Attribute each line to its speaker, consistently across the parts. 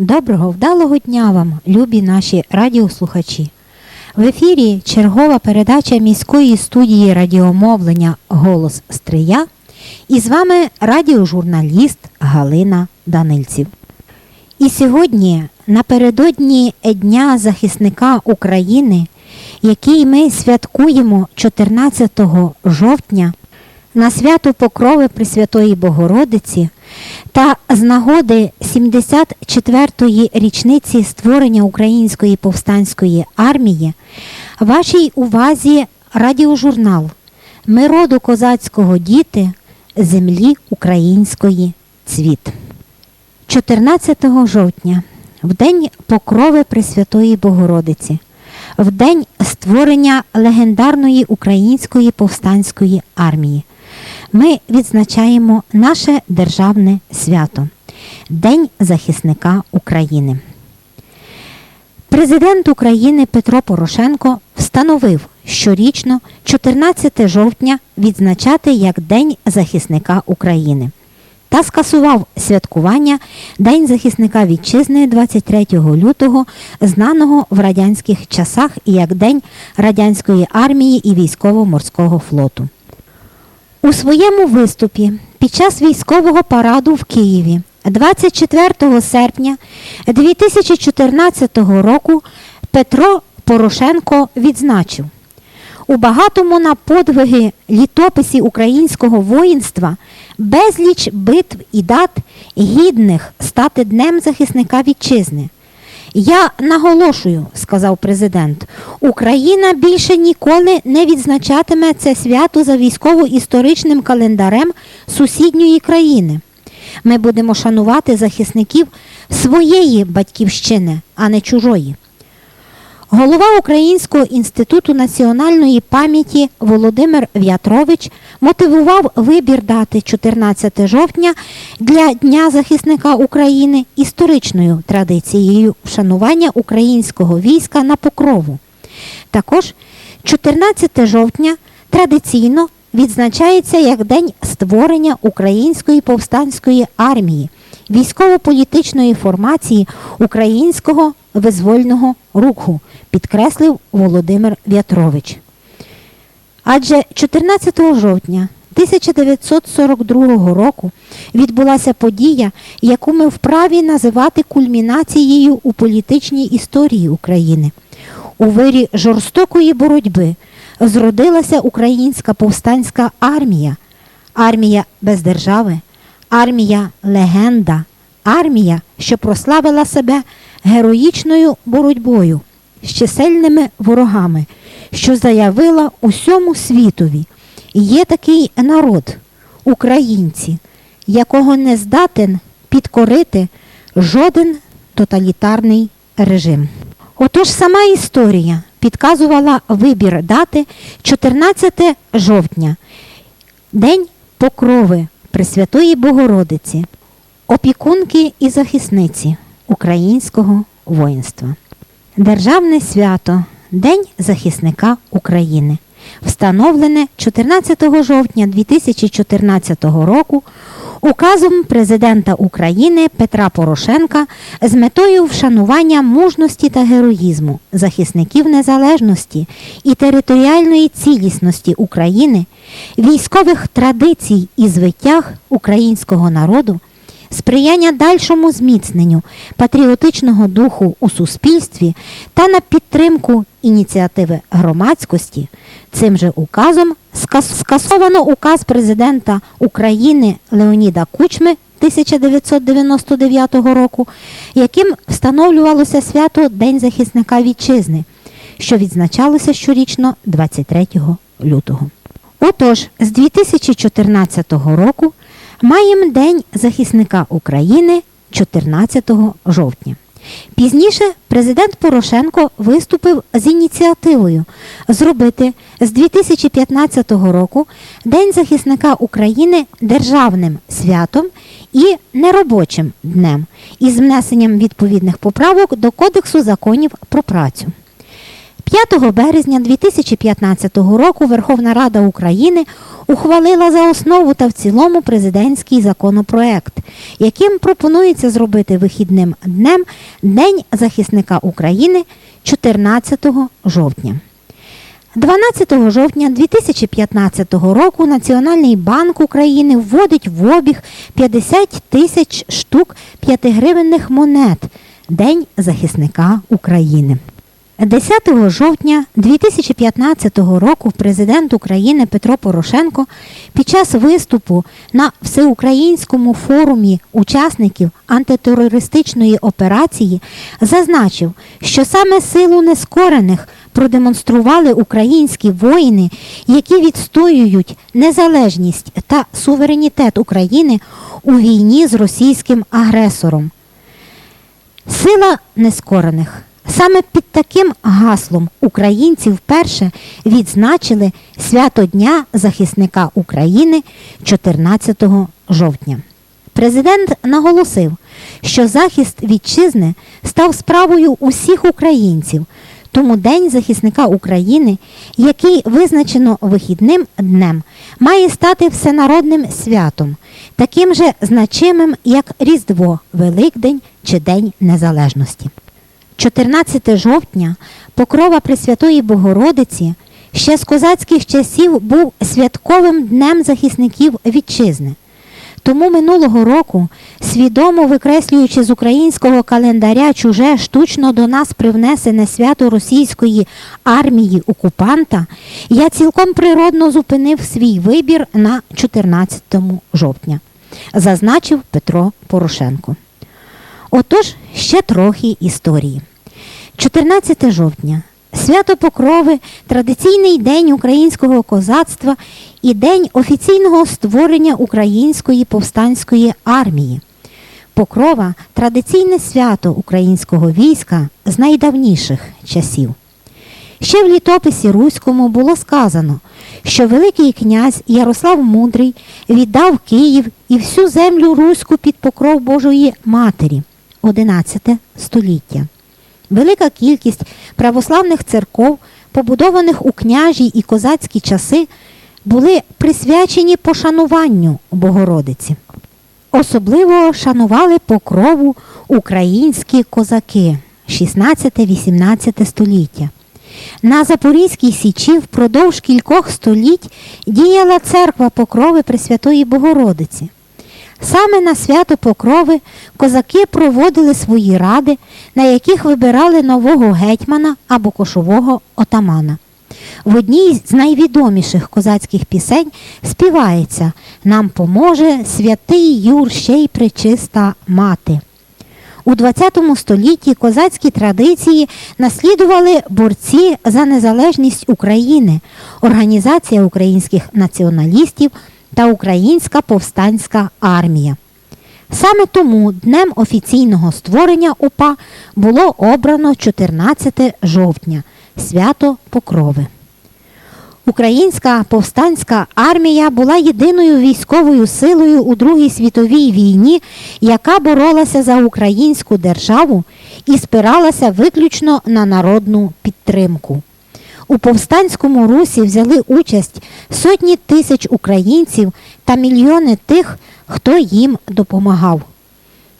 Speaker 1: Доброго вдалого дня вам, любі наші радіослухачі. В ефірі чергова передача міської студії радіомовлення Голос Стрия і з вами радіожурналіст Галина Данильців. І сьогодні, напередодні Дня захисника України, який ми святкуємо 14 жовтня, на свято Покрови Пресвятої Богородиці та з нагоди 74-ї річниці створення Української повстанської армії, вашій увазі радіожурнал Ми роду козацького діти землі української цвіт. 14 жовтня, в день Покрови Пресвятої Богородиці, в день створення легендарної української повстанської армії, ми відзначаємо наше державне свято День захисника України. Президент України Петро Порошенко встановив щорічно 14 жовтня відзначати як День захисника України та скасував святкування День захисника вітчизни 23 лютого, знаного в радянських часах як День радянської армії і військово-морського флоту. У своєму виступі під час військового параду в Києві 24 серпня 2014 року Петро Порошенко відзначив у багатому на подвиги літописі українського воїнства безліч битв і дат гідних стати Днем захисника вітчизни. Я наголошую, сказав президент, Україна більше ніколи не відзначатиме це свято за військово-історичним календарем сусідньої країни. Ми будемо шанувати захисників своєї батьківщини, а не чужої. Голова Українського інституту національної пам'яті Володимир В'ятрович мотивував вибір дати 14 жовтня для Дня захисника України історичною традицією вшанування українського війська на покрову. Також 14 жовтня традиційно відзначається як День створення Української повстанської армії, військово-політичної формації Українського визвольного руху, підкреслив Володимир В'ятрович. Адже 14 жовтня 1942 року відбулася подія, яку ми вправі називати кульмінацією у політичній історії України. У вирі жорстокої боротьби зродилася Українська повстанська армія, армія без держави, армія легенда, армія, що прославила себе героїчною боротьбою з чисельними ворогами, що заявила усьому світові. Є такий народ, українці, якого не здатен підкорити жоден тоталітарний режим. Отож сама історія підказувала вибір дати 14 жовтня, День Покрови Пресвятої Богородиці, опікунки і захисниці українського воїнства. Державне свято День захисника України, встановлене 14 жовтня 2014 року указом президента України Петра Порошенка з метою вшанування мужності та героїзму захисників незалежності і територіальної цілісності України, військових традицій і звитяг українського народу сприяння дальшому зміцненню патріотичного духу у суспільстві та на підтримку ініціативи громадськості, цим же указом скасовано указ президента України Леоніда Кучми 1999 року, яким встановлювалося свято День захисника вітчизни, що відзначалося щорічно 23 лютого. Отож, з 2014 року маємо День захисника України 14 жовтня. Пізніше президент Порошенко виступив з ініціативою зробити з 2015 року День захисника України державним святом і неробочим днем із внесенням відповідних поправок до Кодексу законів про працю. 5 березня 2015 року Верховна Рада України ухвалила за основу та в цілому президентський законопроект, яким пропонується зробити вихідним днем День захисника України 14 жовтня. 12 жовтня 2015 року Національний банк України вводить в обіг 50 тисяч штук 5-гривенних монет День захисника України. 10 жовтня 2015 року президент України Петро Порошенко під час виступу на всеукраїнському форумі учасників антитерористичної операції зазначив, що саме силу нескорених продемонстрували українські воїни, які відстоюють незалежність та суверенітет України у війні з російським агресором. Сила нескорених. Саме під таким гаслом українці вперше відзначили свято Дня захисника України 14 жовтня. Президент наголосив, що захист вітчизни став справою усіх українців, тому День захисника України, який визначено вихідним днем, має стати всенародним святом, таким же значимим, як Різдво, Великдень чи День Незалежності. 14 жовтня покрова Пресвятої Богородиці ще з козацьких часів був святковим днем захисників вітчизни. Тому минулого року, свідомо викреслюючи з українського календаря чуже штучно до нас привнесене свято російської армії окупанта, я цілком природно зупинив свій вибір на 14 жовтня, зазначив Петро Порошенко. Отож, ще трохи історії. 14 жовтня. Свято Покрови традиційний день українського козацтва і день офіційного створення української повстанської армії. Покрова традиційне свято українського війська з найдавніших часів. Ще в літописі Руському було сказано, що Великий князь Ярослав Мудрий віддав Київ і всю землю Руську під покров Божої Матері 11 століття. Велика кількість православних церков, побудованих у княжі і козацькі часи, були присвячені пошануванню Богородиці. Особливо шанували покрову українські козаки 16-18 століття. На Запорізькій Січі впродовж кількох століть діяла церква покрови Пресвятої Богородиці. Саме на свято Покрови козаки проводили свої ради, на яких вибирали нового гетьмана або кошового отамана. В одній з найвідоміших козацьких пісень співається Нам поможе святий Юр ще й пречиста мати. У ХХ столітті козацькі традиції наслідували борці за незалежність України, Організація українських націоналістів та Українська повстанська армія. Саме тому днем офіційного створення УПА було обрано 14 жовтня свято Покрови. Українська повстанська армія була єдиною військовою силою у Другій світовій війні, яка боролася за українську державу і спиралася виключно на народну підтримку. У повстанському русі взяли участь сотні тисяч українців та мільйони тих, хто їм допомагав.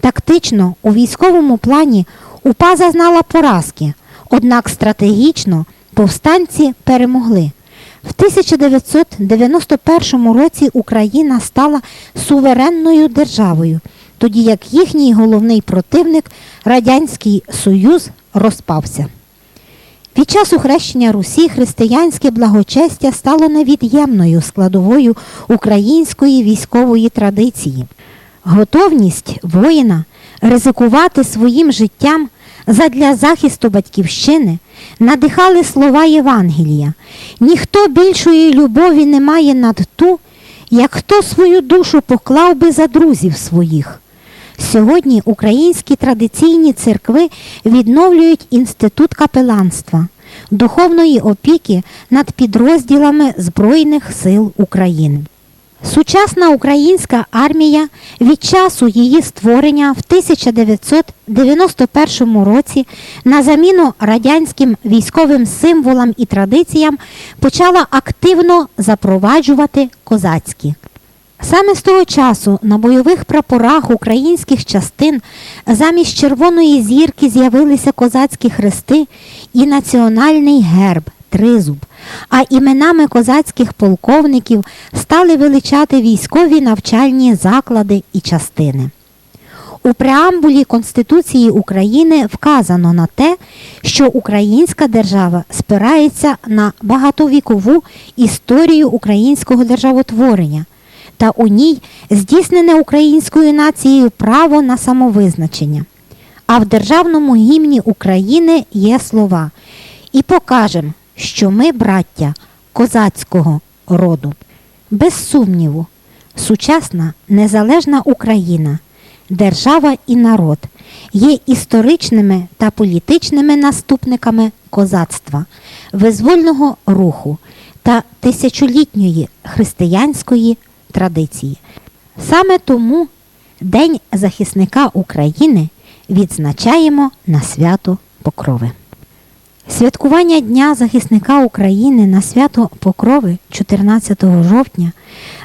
Speaker 1: Тактично у військовому плані УПА зазнала поразки, однак стратегічно повстанці перемогли. В 1991 році Україна стала суверенною державою, тоді як їхній головний противник Радянський Союз розпався. Під час ухрещення Русі християнське благочестя стало невід'ємною складовою української військової традиції. Готовність воїна ризикувати своїм життям задля захисту батьківщини надихали слова Євангелія. Ніхто більшої любові не має над ту, як хто свою душу поклав би за друзів своїх. Сьогодні українські традиційні церкви відновлюють інститут капеланства, духовної опіки над підрозділами Збройних сил України. Сучасна українська армія від часу її створення в 1991 році на заміну радянським військовим символам і традиціям почала активно запроваджувати козацькі. Саме з того часу на бойових прапорах українських частин замість червоної зірки з'явилися козацькі хрести і національний герб тризуб, а іменами козацьких полковників стали величати військові навчальні заклади і частини. У преамбулі Конституції України вказано на те, що українська держава спирається на багатовікову історію українського державотворення, та у ній здійснене українською нацією право на самовизначення. А в державному гімні України є слова і покажем, що ми браття козацького роду. Без сумніву, сучасна незалежна Україна, держава і народ є історичними та політичними наступниками козацтва, визвольного руху та тисячолітньої християнської традиції. Саме тому День захисника України відзначаємо на свято Покрови. Святкування Дня захисника України на свято Покрови 14 жовтня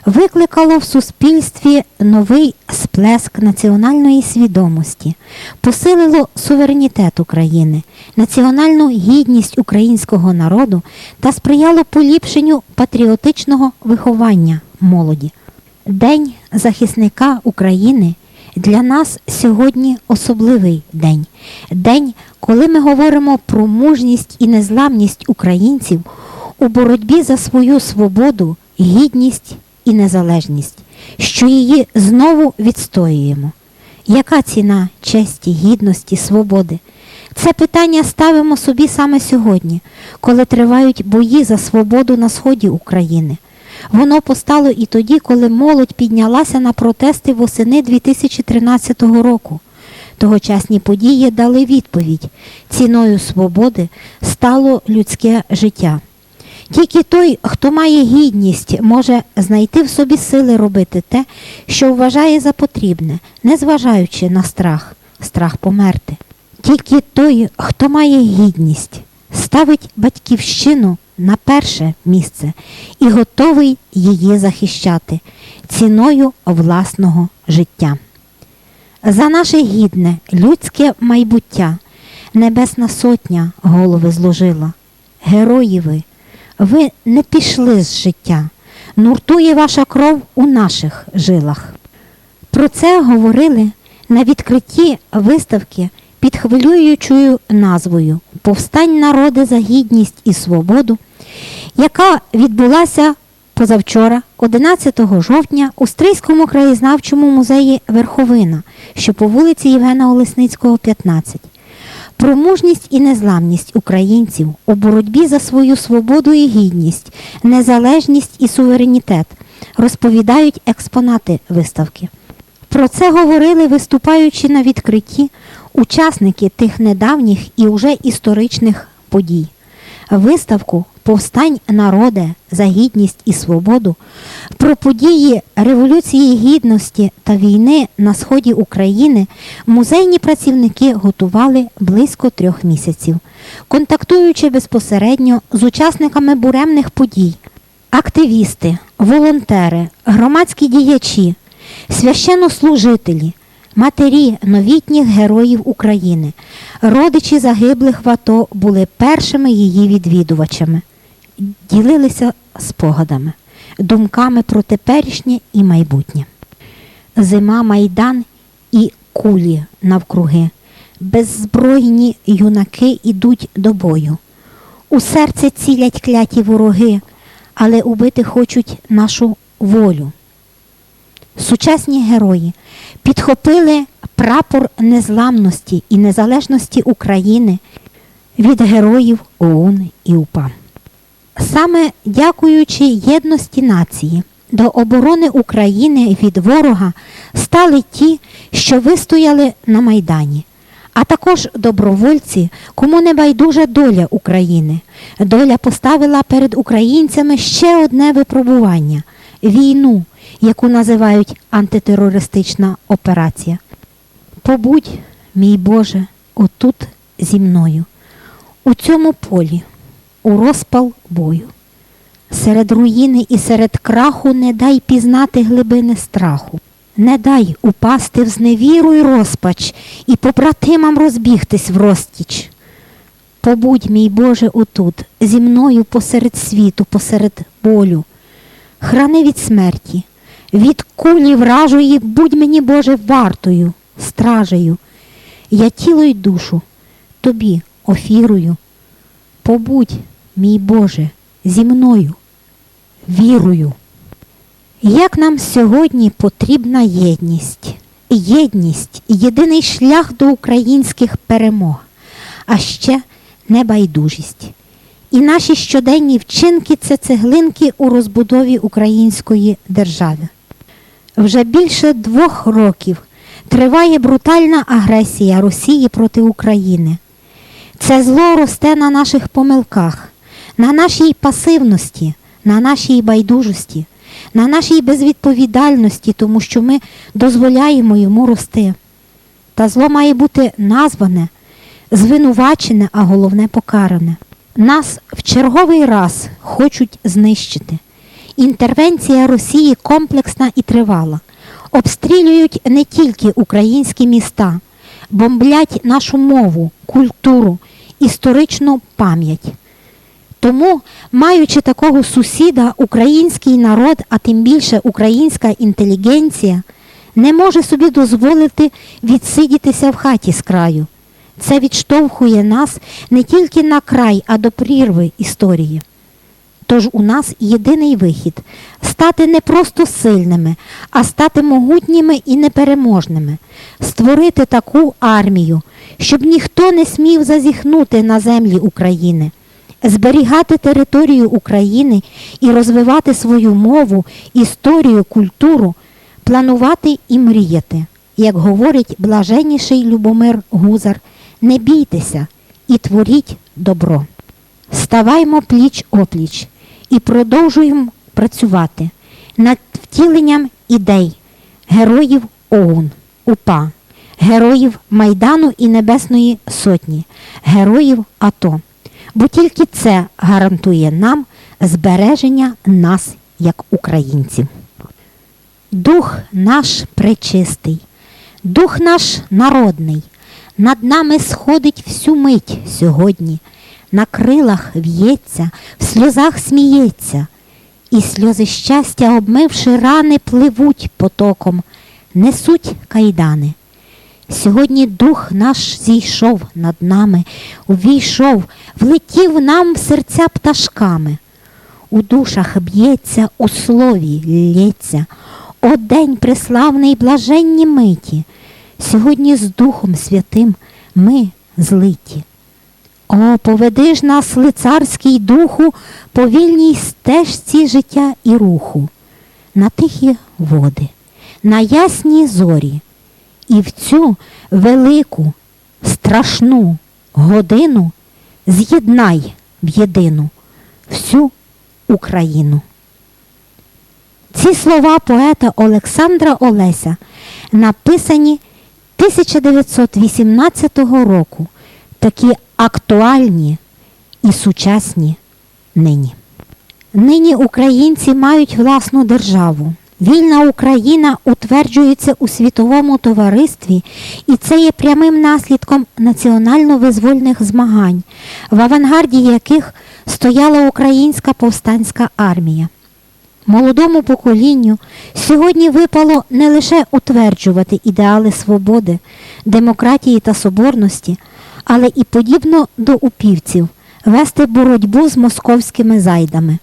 Speaker 1: викликало в суспільстві новий сплеск національної свідомості, посилило суверенітет України, національну гідність українського народу та сприяло поліпшенню патріотичного виховання молоді. День захисника України для нас сьогодні особливий день. День, коли ми говоримо про мужність і незламність українців у боротьбі за свою свободу, гідність і незалежність, що її знову відстоюємо. Яка ціна честі, гідності, свободи? Це питання ставимо собі саме сьогодні, коли тривають бої за свободу на сході України. Воно постало і тоді, коли молодь піднялася на протести восени 2013 року. Тогочасні події дали відповідь: ціною свободи стало людське життя. Тільки той, хто має гідність, може знайти в собі сили робити те, що вважає за потрібне, незважаючи на страх, страх померти. Тільки той, хто має гідність, ставить батьківщину на перше місце і готовий її захищати ціною власного життя. За наше гідне людське майбуття Небесна Сотня голови зложила. Герої ви, ви не пішли з життя, нуртує ваша кров у наших жилах. Про це говорили на відкритті виставки під хвилюючою назвою Повстань народи за гідність і свободу, яка відбулася позавчора, 11 жовтня, у Стрийському краєзнавчому музеї Верховина, що по вулиці Євгена Олесницького, 15. Про мужність і незламність українців у боротьбі за свою свободу і гідність, незалежність і суверенітет розповідають експонати виставки. Про це говорили, виступаючи на відкритті, учасники тих недавніх і уже історичних подій. Виставку Повстань народе за гідність і свободу. Про події Революції Гідності та війни на сході України музейні працівники готували близько трьох місяців, контактуючи безпосередньо з учасниками буремних подій, активісти, волонтери, громадські діячі, священнослужителі, матері новітніх героїв України, родичі загиблих в АТО були першими її відвідувачами, ділилися спогадами, думками про теперішнє і майбутнє. Зима майдан і кулі навкруги, беззбройні юнаки ідуть до бою. У серце цілять кляті вороги, але убити хочуть нашу волю. Сучасні герої підхопили прапор незламності і незалежності України від героїв ОУН і УПА. Саме дякуючи єдності нації до оборони України від ворога стали ті, що вистояли на Майдані, а також добровольці, кому не байдужа доля України. Доля поставила перед українцями ще одне випробування війну, яку називають антитерористична операція. Побудь, мій Боже, отут зі мною, у цьому полі, у розпал бою. Серед руїни і серед краху не дай пізнати глибини страху. Не дай упасти в зневіру й розпач і побратимам розбігтись в розтіч. Побудь, мій Боже, отут, зі мною посеред світу, посеред болю. Храни від смерті, від кулі вражої, будь мені, Боже, вартою, стражею. Я тіло й душу тобі офірую. Побудь, мій Боже, зі мною, вірую. Як нам сьогодні потрібна єдність, єдність єдиний шлях до українських перемог, а ще небайдужість. І наші щоденні вчинки це цеглинки у розбудові української держави. Вже більше двох років триває брутальна агресія Росії проти України. Це зло росте на наших помилках, на нашій пасивності, на нашій байдужості, на нашій безвідповідальності, тому що ми дозволяємо йому рости. Та зло має бути назване, звинувачене, а головне покаране. Нас в черговий раз хочуть знищити. Інтервенція Росії комплексна і тривала. Обстрілюють не тільки українські міста, бомблять нашу мову, культуру, історичну пам'ять. Тому, маючи такого сусіда, український народ, а тим більше українська інтелігенція, не може собі дозволити відсидітися в хаті з краю. Це відштовхує нас не тільки на край, а до прірви історії. Тож у нас єдиний вихід стати не просто сильними, а стати могутніми і непереможними, створити таку армію, щоб ніхто не смів зазіхнути на землі України, зберігати територію України і розвивати свою мову, історію, культуру, планувати і мріяти. Як говорить блаженніший Любомир Гузар, не бійтеся і творіть добро. Ставаймо пліч опліч і продовжуємо працювати над втіленням ідей героїв ОУН, УПА, героїв Майдану і Небесної Сотні, героїв АТО. Бо тільки це гарантує нам збереження нас як українців. Дух наш пречистий, дух наш народний, над нами сходить всю мить сьогодні, на крилах в'ється, в сльозах сміється, і сльози щастя, обмивши рани, пливуть потоком, несуть кайдани. Сьогодні дух наш зійшов над нами, увійшов, влетів нам в серця пташками. У душах б'ється, у слові лється, о день преславний блаженні миті. Сьогодні з Духом Святим ми злиті. О, поведи ж нас, лицарський духу, по вільній стежці життя і руху, на тихі води, на ясні зорі, і в цю велику, страшну годину з'єднай в єдину всю Україну. Ці слова поета Олександра Олеся написані 1918 року, такі актуальні і сучасні нині. Нині українці мають власну державу. Вільна Україна утверджується у світовому товаристві, і це є прямим наслідком національно-визвольних змагань, в авангарді яких стояла українська повстанська армія. Молодому поколінню сьогодні випало не лише утверджувати ідеали свободи, демократії та соборності, але і подібно до упівців вести боротьбу з московськими зайдами.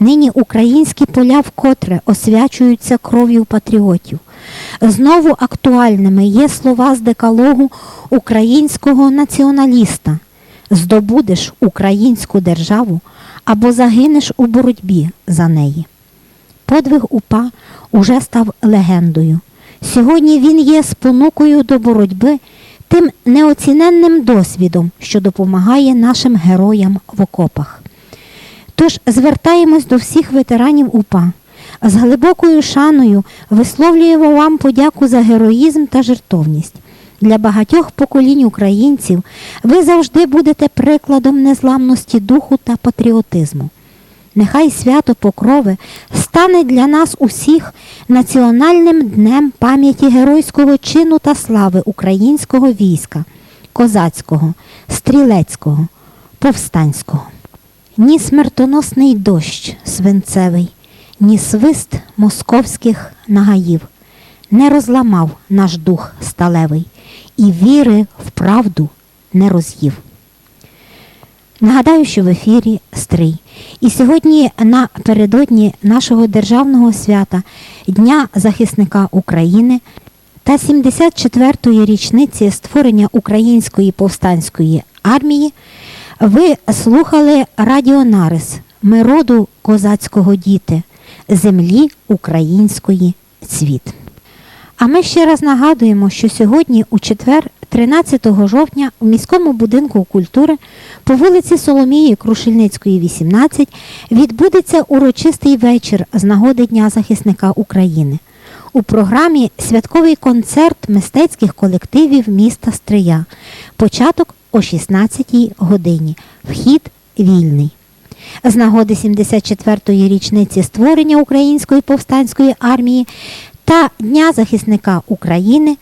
Speaker 1: Нині українські поля вкотре освячуються кров'ю патріотів. Знову актуальними є слова з декалогу українського націоналіста здобудеш українську державу або загинеш у боротьбі за неї. Подвиг УПА уже став легендою. Сьогодні він є спонукою до боротьби тим неоціненним досвідом, що допомагає нашим героям в окопах. Тож звертаємось до всіх ветеранів УПА. З глибокою шаною висловлюємо вам подяку за героїзм та жертовність. Для багатьох поколінь українців ви завжди будете прикладом незламності духу та патріотизму. Нехай свято Покрови стане для нас усіх національним днем пам'яті геройського чину та слави українського війська, козацького, стрілецького, повстанського. Ні смертоносний дощ свинцевий, ні свист московських нагаїв не розламав наш дух сталевий і віри в правду не роз'їв. Нагадаю, що в ефірі Стрий. І сьогодні напередодні нашого державного свята Дня захисника України та 74-ї річниці створення Української повстанської армії ви слухали радіонарис Ми роду козацького діти, землі української цвіт. А ми ще раз нагадуємо, що сьогодні, у четвер, 13 жовтня, у міському будинку культури по вулиці Соломії Крушельницької, 18, відбудеться урочистий вечір з нагоди Дня захисника України. У програмі святковий концерт мистецьких колективів міста Стрия. Початок о 16 годині. Вхід вільний. З нагоди 74-ї річниці створення Української повстанської армії та Дня захисника України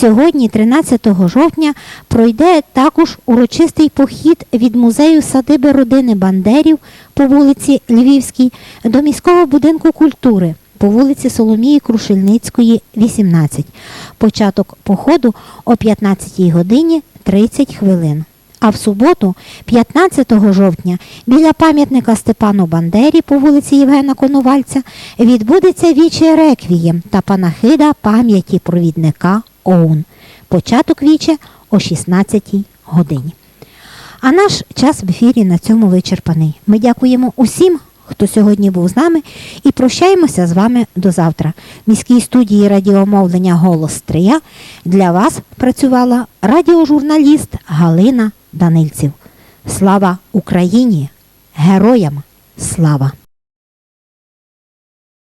Speaker 1: сьогодні, 13 жовтня, пройде також урочистий похід від музею садиби родини Бандерів по вулиці Львівській до міського будинку культури по вулиці Соломії Крушельницької, 18. Початок походу о 15 годині 30 хвилин. А в суботу, 15 жовтня, біля пам'ятника Степану Бандері по вулиці Євгена Коновальця відбудеться віче реквієм та панахида пам'яті провідника ОУН. Початок віче о 16 годині. А наш час в ефірі на цьому вичерпаний. Ми дякуємо усім, хто сьогодні був з нами, і прощаємося з вами до завтра. В міській студії радіомовлення Голос Стрия для вас працювала радіожурналіст Галина Данильців. Слава Україні! Героям слава!